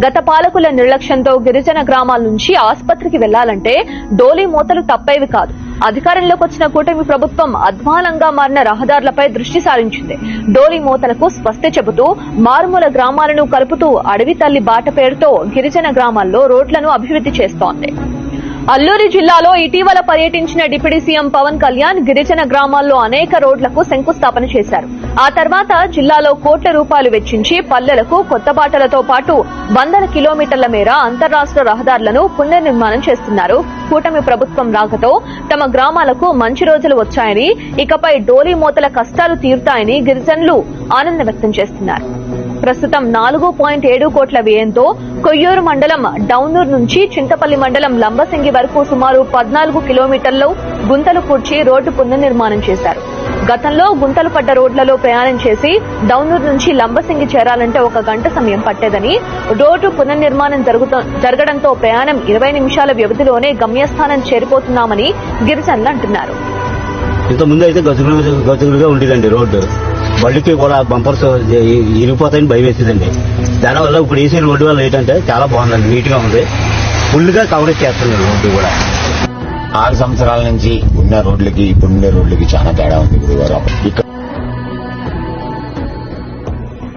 గత పాలకుల నిర్లక్ష్యంతో గిరిజన గ్రామాల నుంచి ఆసుపత్రికి వెళ్ళాలంటే డోలీ మూతలు తప్పేవి కాదు. అధికారంలోకి వచ్చిన కూటమి ప్రభుత్వం అధ్వానంగా మారిన రహదారులపై దృష్టి సారించింది. డోలీ మూతలకు స్వస్తి చెబుతూ మారుమూల గ్రామాలను కలుపుతూ అడవి తల్లి బాట పేరుతో గిరిజన గ్రామాల్లో రోడ్లను అభివృద్ధి చేస్తోంది. అల్లూరి జిల్లాలో ఇటీవల పర్యటించిన డిప్యూటీ సీఎం పవన్ కళ్యాణ్ గిరిజన గ్రామాల్లో అనేక రోడ్లకు శంకుస్థాపన చేశారు. ఆ తర్వాత జిల్లాలో కోట్ల రూపాయలు వెచ్చించి పల్లెలకు కొత్త బాటలతో పాటు వందల కిలోమీటర్ల మేర అంతర్రాష్ట్ర రహదారులను పునర్నిర్మాణం చేస్తున్నారు. కూటమి ప్రభుత్వం రాకతో తమ గ్రామాలకు మంచి రోజులు వచ్చాయని ఇకపై డోలీ మూతల కష్టాలు తీరుతాయని గిరిజనులు ఆనందం వ్యక్తం చేస్తున్నారు. ప్రస్తుతం నాలుగు పాయింట్ ఏడు కోట్ల వ్యయంతో కొయ్యూరు మండలం డౌనూర్ నుంచి చింతపల్లి మండలం లంబసింగి వరకు సుమారు పద్నాలుగు కిలోమీటర్లు గుంతలు పూడ్చి రోడ్డు పునర్నిర్మాణం చేశారు. గతంలో గుంతలు పడ్డ రోడ్లలో ప్రయాణం చేసి డౌనూర్ నుంచి లంబసింగి చేరాలంటే ఒక గంట సమయం పట్టేదని. రోడ్డు పునర్నిర్మాణం జరగడంతో ప్రయాణం ఇరవై నిమిషాల వ్యవధిలోనే గమ్యస్థానం చేరిపోతున్నామని గిరిజనులు అంటున్నారు. ఇంత ముందు అయితే గతుకులు ఉండేదండి రోడ్డు. బళ్ళకి కూడా బంపర్స్ ఇరిగిపోతాయని భయం వేసేదండి. దానివల్ల ఇప్పుడు వేసే రోడ్డు వల్ల ఏంటంటే చాలా బాగుందండి నీట్గా ఉంది. ఫుల్గా కవరేజ్ చేస్తుంది రోడ్డు కూడా. ఆరు సంవత్సరాల నుంచి ఉన్న రోడ్లకి ఇప్పుడున్న రోడ్లకి చాలా తేడా ఉంది గురుగారు. ఇక్కడ